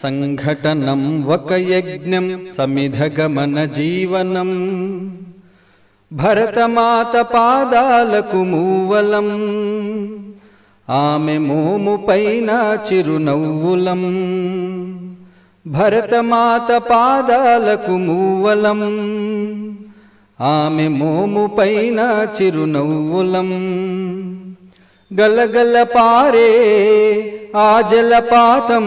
సంఘటనం ఒక యజ్ఞం సమిధగమన జీవనం భరతమాత పాదాలకు మూవలం ఆమె మోము పైన చిరునవ్వులం భరతమాత పాదాలకు మూవలం ఆమె మోము పైన చిరునవ్వులం గలగల పారే ఆ జలపాతం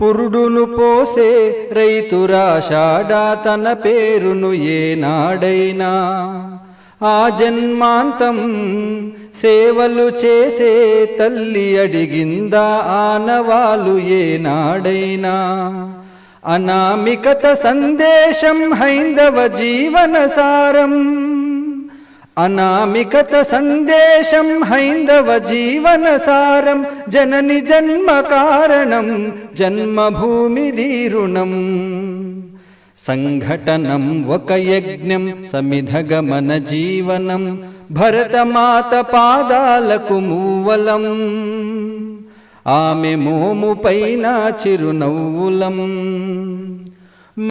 పురుడును పోసే రైతురాషాడా తన పేరును ఏనాడైనా. ఆ జన్మాంతం సేవలు చేసే తల్లి అడిగిందా ఆనవాలు ఏనాడైనా. అనామికత సందేశం హైందవ జీవన సారం. అనామికత సందేశం హైందవ జీవన సారం జనని జన్మ కారణం జన్మభూమి దీరుణం సంఘటనం ఒక యజ్ఞం సమిధగమన జీవనం భరతమాత పాదాలకు మూవలం ఆమె మోము పైన చిరునవ్వులం